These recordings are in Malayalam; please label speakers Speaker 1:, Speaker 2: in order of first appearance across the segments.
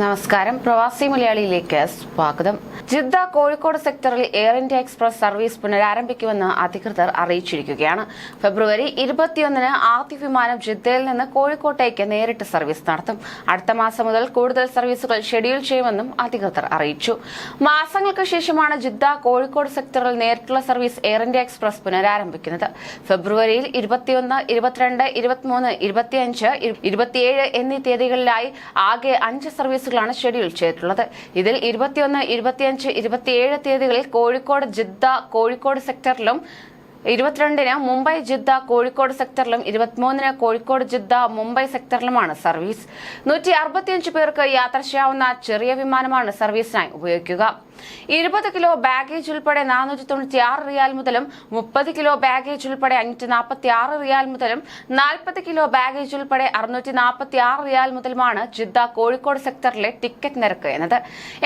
Speaker 1: നമസ്കാരം. പ്രവാസി മലയാളിയിലേക്ക് സ്വാഗതം. ജിദ്ദ കോഴിക്കോട് സെക്ടറിൽ എയർ ഇന്ത്യ എക്സ്പ്രസ് സർവീസ് പുനരാരംഭിക്കുമെന്ന് അധികൃതർ അറിയിച്ചിരിക്കുകയാണ്. ഫെബ്രുവരി ഇരുപത്തിയൊന്നിന് ആദ്യ വിമാനം ജിദ്ദയിൽ നിന്ന് കോഴിക്കോട്ടേക്ക് നേരിട്ട് സർവീസ് നടത്തും. അടുത്ത മാസം മുതൽ കൂടുതൽ സർവീസുകൾ ഷെഡ്യൂൾ ചെയ്യുമെന്നും അധികൃതർ അറിയിച്ചു. മാസങ്ങൾക്ക് ശേഷമാണ് ജിദ്ദ കോഴിക്കോട് സെക്ടറിൽ നേരിട്ടുള്ള സർവീസ് എയർ ഇന്ത്യ എക്സ്പ്രസ് പുനരാരംഭിക്കുന്നത്. ഫെബ്രുവരിയിൽ ഇരുപത്തിയൊന്ന് ഇരുപത്തിരണ്ട് ഇരുപത്തിമൂന്ന് ഇരുപത്തിയഞ്ച് ഇരുപത്തിയേഴ് എന്നീ തീയതികളിലായി ആകെ അഞ്ച് സർവീസുകളാണ് ഷെഡ്യൂൾ ചെയ്തിട്ടുള്ളത്. ഇതിൽ ഇരുപത്തിയൊന്ന് ഇരുപത്തിയഞ്ച് ഇരുപത്തിയേഴ് തീയതികളിൽ കോഴിക്കോട് ജിദ്ദ കോഴിക്കോട് സെക്ടറിലും ഇരുപത്തിരണ്ടിന് മുംബൈ ജിദ്ദ കോഴിക്കോട് സെക്ടറിലും ഇരുപത്തിമൂന്നിന് കോഴിക്കോട് ജിദ്ദ മുംബൈ സെക്ടറിലുമാണ് സർവീസ്. നൂറ്റി അറുപത്തിയഞ്ച് പേർക്ക് യാത്ര ചെയ്യാവുന്ന ചെറിയ വിമാനമാണ് സർവീസിനായി ഉപയോഗിക്കുക. ഇരുപത് കിലോ ബാഗേജ് ഉൾപ്പെടെ നാനൂറ്റി തൊണ്ണൂറ്റി ആറ് റിയാൽ മുതലും മുപ്പത് കിലോ ബാഗേജ് ഉൾപ്പെടെ അഞ്ഞൂറ്റി നാൽപ്പത്തി ആറ് റിയാൽ മുതലും നാൽപ്പത് കിലോ ബാഗേജ് ഉൾപ്പെടെ അറുന്നൂറ്റി നാൽപ്പത്തി ആറ് റിയാൽ മുതലുമാണ് ജിദ്ദ കോഴിക്കോട് സെക്ടറിലെ ടിക്കറ്റ് നിരക്ക് എന്നത്.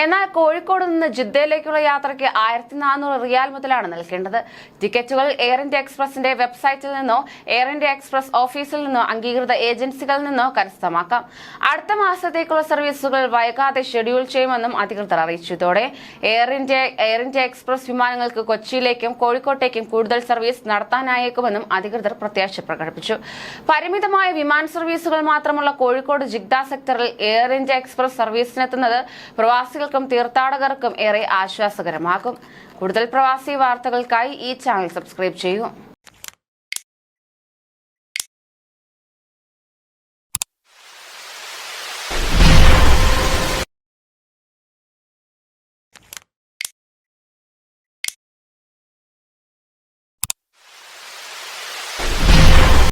Speaker 1: എന്നാൽ കോഴിക്കോട് നിന്ന് ജിദ്ദയിലേക്കുള്ള യാത്രയ്ക്ക് ആയിരത്തി നാനൂറ് റിയാൽ മുതലാണ് നൽകേണ്ടത്. ടിക്കറ്റുകൾ എയർ ഇന്ത്യ എക്സ്പ്രസിന്റെ വെബ്സൈറ്റിൽ നിന്നോ എയർ ഇന്ത്യ എക്സ്പ്രസ് ഓഫീസിൽ നിന്നോ അംഗീകൃത ഏജൻസികളിൽ നിന്നോ കരസ്ഥമാക്കാം. അടുത്ത മാസത്തേക്കുള്ള സർവീസുകൾ വൈകാതെ ഷെഡ്യൂൾ ചെയ്യുമെന്നും അധികൃതർ അറിയിച്ചു. ഇതോടെ Air India Air India Express വിമാനങ്ങൾക്ക് കൊച്ചിയിലേക്കും കോഴിക്കോട്ടേക്കും കൂടുതൽ സർവീസ് നടത്താനായേക്കുമെന്നും അധികൃതർ പ്രത്യാശ പ്രകടിപ്പിച്ചു. പരിമിതമായ വിമാന സർവീസുകൾ മാത്രമുള്ള കോഴിക്കോട് ജിഗ്ദ സെക്ടറിൽ എയർ ഇന്ത്യ എക്സ്പ്രസ് സർവീസിനെത്തുന്നത് പ്രവാസികൾക്കും തീർത്ഥാടകർക്കും ഏറെ ആശ്വാസകരമാകും. കൂടുതൽ പ്രവാസി വാർത്തകൾക്കായി ഈ ചാനൽ സബ്സ്ക്രൈബ് Chigo.